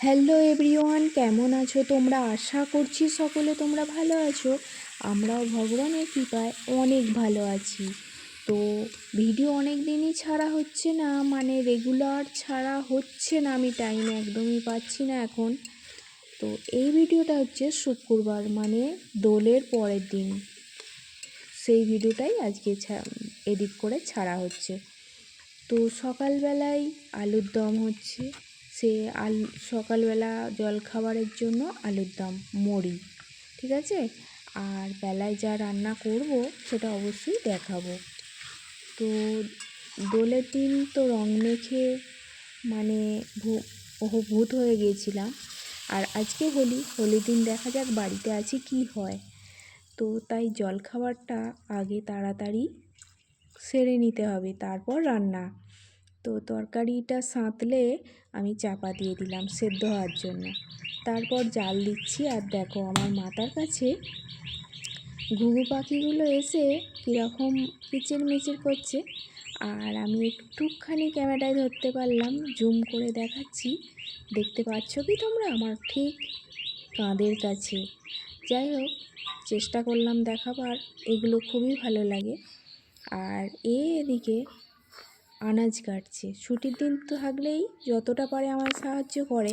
Hello everyone কেমন আছো তোমরা? আশা করছি সকলে তোমরা ভালো আছো। আমরাও ভগবানের কৃপায় অনেক ভালো আছি। তো ভিডিও অনেক দিনই ছাড়া হচ্ছে না মানে রেগুলার ছাড়া হচ্ছে না আমি টাইম একদমই পাচ্ছি না এখন। তো এই ভিডিওটা হচ্ছে শুক্রবার মানে দোলের পরের দিন। সেই ভিডিওটাই আজকে এডিট করে ছাড়া হচ্ছে। তো সকালবেলায় আলুর দম হচ্ছে। সে আলু, সকালবেলা জলখাবারের জন্য আলুর দম, মুড়ি, ঠিক আছে? আর বেলায় যা রান্না করব, সেটা অবশ্যই দেখাবো। তো দোলের দিন তো রং মেখে মানে ভূত হয়ে গিয়েছিলাম। আর আজকে হোলি, হোলির দিন দেখা যাক বাড়িতে আছি কি হয়। তো তাই জলখাবারটা আগে তাড়াতাড়ি সেরে নিতে হবে, তারপর রান্না। তো তরকারিটা সাঁতলে আমি চাপা দিয়ে দিলাম সেদ্ধ হওয়ার জন্য। তারপর জাল দিচ্ছি আর দেখো আমার মাথার কাছে ঘুঘু পাখিগুলো এসে কীরকম কিচির মিচির করছে। আর আমি একটুখানি ক্যামেরায় ধরতে পারলাম, জুম করে দেখাচ্ছি। দেখতে পাচ্ছ কি তোমরা? আমার ঠিক কাঁদের কাছে। যাই হোক, চেষ্টা করলাম দেখাবার, এগুলো খুবই ভালো লাগে। আর এ এদিকে আনাজ কাটছে। ছুটির দিন তো থাকলেই যতটা পারে আমার সাহায্য করে।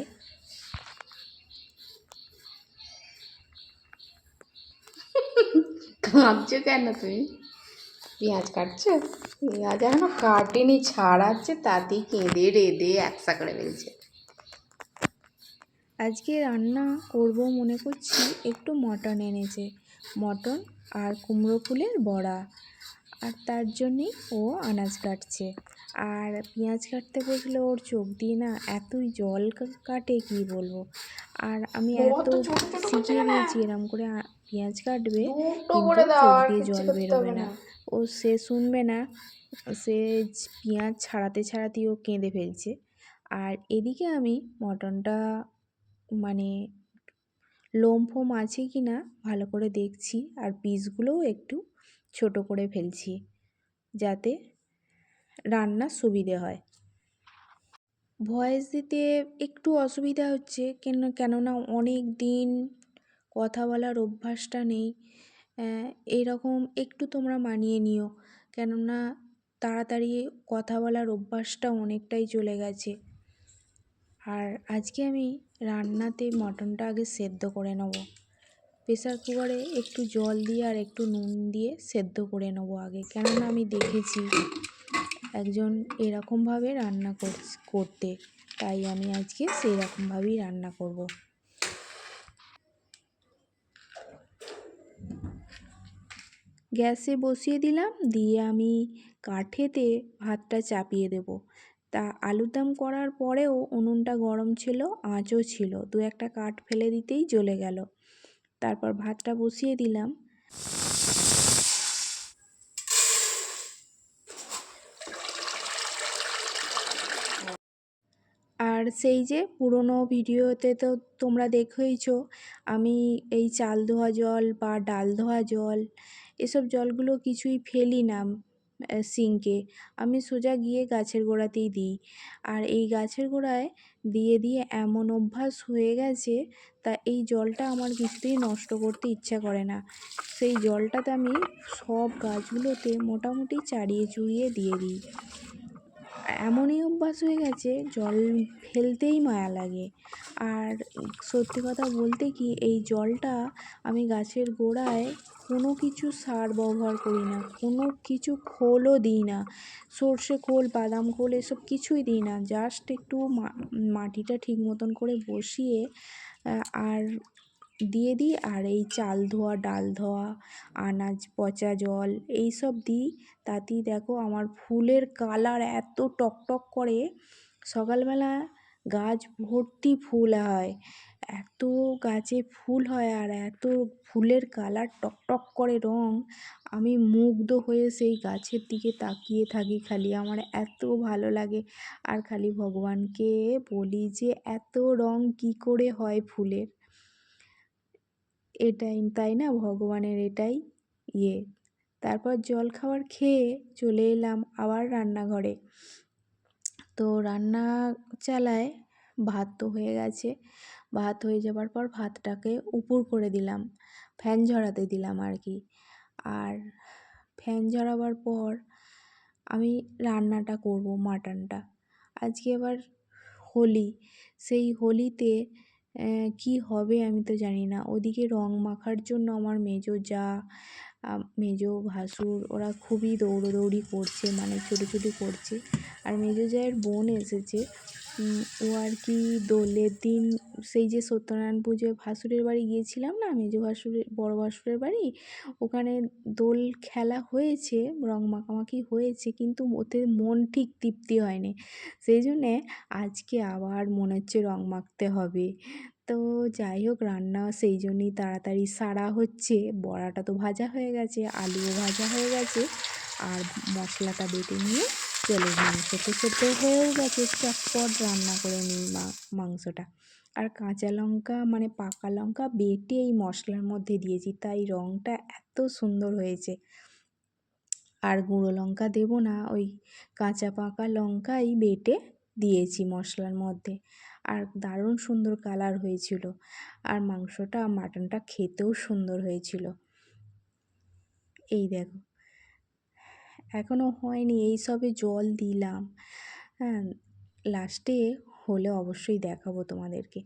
কাঁদছো কেন তুমি? পেঁয়াজ কাটছো? পেঁয়াজ এখনও কাটেনি ছাড়াচ্ছে তাতেই কেঁদে রেঁদে একসা করে ফেলছে। আজকে রান্না করব মনে করছি একটু মটন এনেছে। মটন আর কুমড়ো ফুলের বড়া। আর তার জন্যেই ও আনাজ কাটছে। আর পেঁয়াজ কাটতে বসলে ওর চোখ দিয়ে না এতই জল কাটে কি বলব? আর আমি এত শিখিয়ে দিয়েছি এরম করে পেঁয়াজ কাটবে কিন্তু চোখ দিয়ে জল বেরোবে না। ও সে শুনবে না সে পেঁয়াজ ছাড়াতে ছাড়াতেই ও কেঁদে ফেলছে। আর এদিকে আমি মটনটা মানে লোম ফোম আছে কি না ভালো করে দেখছি আর পিসগুলোও একটু ছোট করে ফেলছি যাতে রান্নার সুবিধে হয়। ভয়েস দিতে একটু অসুবিধা হচ্ছে, কেন, কেননা অনেক দিন কথা বলার অভ্যাসটা নেই। এইরকম একটু তোমরা মানিয়ে নিও। কেননা তাড়াতাড়ি কথা বলার অভ্যাসটা অনেকটাই চলে গেছে। আর আজকে আমি রান্নাতে মটনটা আগে সেদ্ধ করে নেব। প্রেসার কুকারে একটু জল দিয়ে আর একটু নুন দিয়ে সেদ্ধ করে নেব আগে। কেননা আমি দেখেছি একজন এরকমভাবে রান্না করতে। তাই আমি আজকে সেই রকমভাবেই রান্না করব। গ্যাসে বসিয়ে দিলাম, দিয়ে আমি কাঠেতে ভাতটা চাপিয়ে দেব। তা আলুরদম করার পরেও উনুনটা গরম ছিল, আঁচও ছিল। দু একটা কাঠ ফেলে দিতেই জ্বলে গেল। তারপর ভাতটা বসিয়ে দিলাম আর সেই যে পুরনো ভিডিওতে তো তোমরা দেখেইছ, আমি এই চাল ধোয়া জল বা ডাল ধোয়া জল, এসব জলগুলো কিছুই ফেলি না সিঙ্কে। আমি সোজা গিয়ে গাছের গোড়াতেই দিই। আর এই গাছের গোড়ায় দিয়ে দিয়ে এমন অভ্যাস হয়ে গেছে, তা এই জলটা আমার কিছুতেই নষ্ট করতে ইচ্ছা করে না। সেই জলটাতে আমি সব গাছগুলোতে মোটামুটি চাড়িয়ে চুড়িয়ে দিয়ে দিই। এমনই অভ্যাস হয়ে গেছে, জল ফেলতেই মায়া লাগে। আর সত্যি কথা বলতে কি, এই জলটা আমি গাছের গোড়ায় কোনো কিছু সার ব্যবহার করি না, কোনো কিছু খোলও দিই না। সর্ষে খোল, বাদাম খোল, এসব কিছুই দিই না জাস্ট একটু মাটিটা ঠিক মতন করে বসিয়ে আর দিয়ে দিই। আর এই চাল ধোয়া, ডাল ধোয়া, আনাজ, পচা জল এই সব দিই। তাতেই দেখো আমার ফুলের কালার এত টকটক করে। সকালবেলা গাছ ভর্তি ফুল হয়। এত গাছে ফুল হয় আর এত ফুলের কালার টকটক করে রং। আমি মুগ্ধ হয়ে সেই গাছের দিকে তাকিয়ে থাকি খালি। আমার এত ভালো লাগে। আর খালি ভগবানকে বলি যে এত রং কী করে হয় ফুলের? এটাই, তাই না? ভগবানের এটাই ইয়ে। তারপর জল খাবার খেয়ে চলে এলাম আবার রান্নাঘরে। তো রান্না চালায় ভাত তো হয়ে গেছে। ভাত হয়ে যাবার পর ভাতটাকে উপর করে দিলাম, ফ্যান ঝরাতে দিলাম আর কি। আর ফ্যান ঝরাবার পর আমি রান্নাটা করব, মাটনটা। আজকে আবার হোলি, সেই হোলিতে কি হবে আমি তো জানি না। ওদিকে রং মাখার জন্য আমার মেজো যা মেজো, ভাসুর, ওরা খুবই দৌড়োদৌড়ি করছে মানে ছুটোছুটি করছে। আর মেজ জায়ের বোন এসেছে ও আর কি দোলের দিন সেই যে সত্যনারায়ণ পুজোয় ভাসুরের বাড়ি গিয়েছিলাম না, মেজ ভাসুরের, বড় ভাসুরের বাড়ি? ওখানে দোল খেলা হয়েছে, রং মাখামাখি হয়েছে, কিন্তু ওতে মন ঠিক তৃপ্তি হয়নি। সেই জন্যে আজকে আবার মনে হচ্ছে রং মাখতে হবে। তো যাই হোক, রান্না সেই জন্যই তাড়াতাড়ি সারা হচ্ছে। বড়াটা তো ভাজা হয়ে গেছে, আলুও ভাজা হয়ে গেছে, আর মশলাটা বেটে নিয়ে চলে মাংস তো সেদ্ধ হয়েও গেছে, চটপট রান্না করে নিই মা- মাংসটা। আর কাঁচা লঙ্কা মানে পাকা লঙ্কা বেটে এই মশলার মধ্যে দিয়েছি, তাই রঙটা এত সুন্দর হয়েছে। আর গুঁড়ো লঙ্কা দেবো না, ওই কাঁচা পাকা লঙ্কাই বেটে দিয়েছি মশলার মধ্যে। আর দারুণ সুন্দর কালার হয়েছিল। আর মাংসটা, মাটনটা খেতেও সুন্দর হয়েছিল। এই দেখো। এখনও হয়নি, এই সবে জল দিলাম। হ্যাঁ লাস্টে হলে অবশ্যই দেখাবো তোমাদেরকে।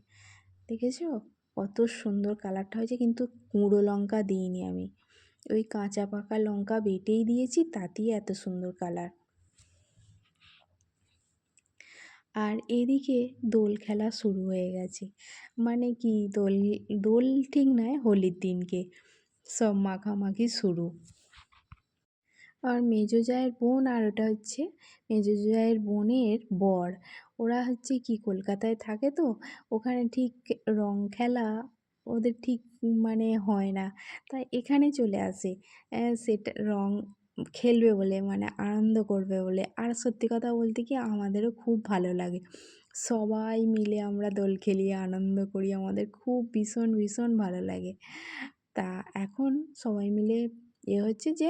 দেখেছ? কত সুন্দর কালারটা হয়েছে, কিন্তু কুঁড়ো লঙ্কা দিইনি আমি। ওই কাঁচা পাকা লঙ্কা বেটেই দিয়েছি, তাতেই এত সুন্দর কালার। আর এদিকে দোল খেলা শুরু হয়ে গেছে। মানে কি দোল দোল ঠিক নয়, হোলির দিনকে সব মাখামাখি শুরু। আর মেজো জায়ের বোন আর ওটা হচ্ছে মেজো জায়ের বোনের বর। ওরা হচ্ছে কি, কলকাতায় থাকে তো, ওখানে ঠিক রং খেলা ওদের ঠিক মানে হয় না। তাই এখানে চলে আসে। সেটা রং খেলবে বলে মানে আনন্দ করবে বলে। আর সত্যি কথা বলতে কি, আমাদেরও খুব ভালো লাগে। সবাই মিলে আমরা দোল খেলি আনন্দ করি, আমাদের খুব ভীষণ ভীষণ ভালো লাগে। তা এখন সবাই মিলে এ হচ্ছে যে,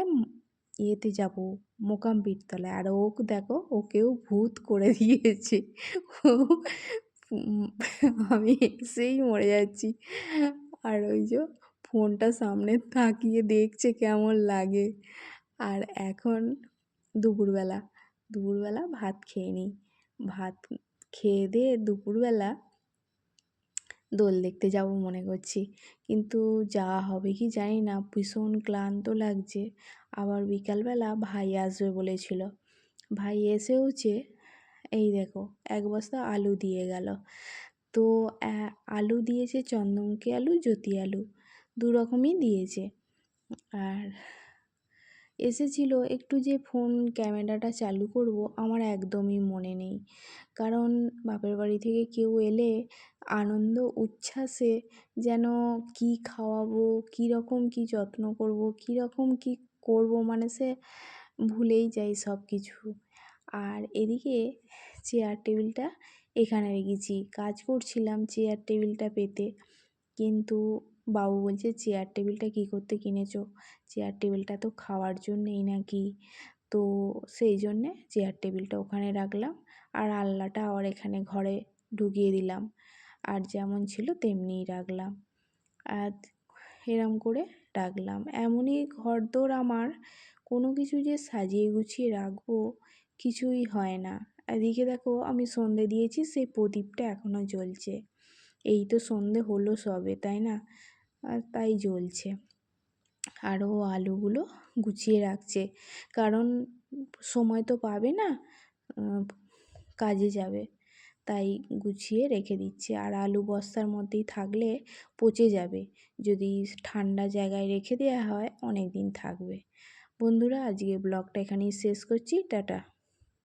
ইয়েতে যাব, মোকাম পীরতলায়। আর ও দেখো, ওকেও ভূত করে দিয়েছে। আমি এসেই মরে যাচ্ছি। আর ওই যে, ফোনটা সামনে তাকিয়ে দেখছে কেমন লাগে। আর এখন দুপুরবেলা দুপুরবেলা ভাত খেয়ে নিই। ভাত খেয়ে দিয়ে দুপুরবেলা দোল দেখতে যাব মনে করছি। কিন্তু যাওয়া হবে কি জানি না, ভীষণ ক্লান্ত লাগছে। আবার বিকালবেলা ভাই আসবে বলেছিল। ভাই এসেওছে এই দেখো, এক বস্তা আলু দিয়ে গেল। তো আলু দিয়েছে চন্দ্রমুখী আলু, জ্যোতি আলু দু রকমই দিয়েছে। আর এসেছিল একটু যে ফোন ক্যামেরাটা চালু করব আমার একদমই মনে নেই। কারণ বাপের বাড়ি থেকে কেউ এলে আনন্দ, উচ্ছ্বাসে যেন কি খাওয়াবো কী রকম কী যত্ন করব কী রকম কী করব মানে সে ভুলেই যাই সব কিছু আর এদিকে চেয়ার টেবিলটা এখানে রেখেছি। কাজ করছিলাম চেয়ার টেবিলটা পেতে। কিন্তু বাবু বলছে চেয়ার টেবিলটা কী করতে কিনেছো? চেয়ার টেবিলটা তো খাওয়ার জন্যেই নাকি? তো সেই জন্যে চেয়ার টেবিলটা ওখানে রাখলাম আর আলনাটা আবার এখানে ঘরে ঢুকিয়ে দিলাম। আর যেমন ছিল তেমনিই রাখলাম। আর এরম করে রাখলাম। এমনই ঘরদোর আমার। কোনো কিছু যে সাজিয়ে গুছিয়ে রাখব কিছুই হয় না। এদিকে দেখো আমি সন্ধে দিয়েছি, সেই প্রদীপটা এখনও জ্বলছে। এই তো সন্ধে হলো সবে, তাই না? আর তাই জ্বলছে। আরও আলুগুলো গুছিয়ে রাখছে। কারণ সময় তো পাবে না কাজে যাবে। তাই গুছিয়ে রেখে দিচ্ছে। আর আলু বস্তার মধ্যেই থাকলে পচে যাবে। যদি ঠান্ডা জায়গায় রেখে দেওয়া হয়, অনেক দিন থাকবে। বন্ধুরা আজকে ব্লগটা এখানেই শেষ করছি। টাটা।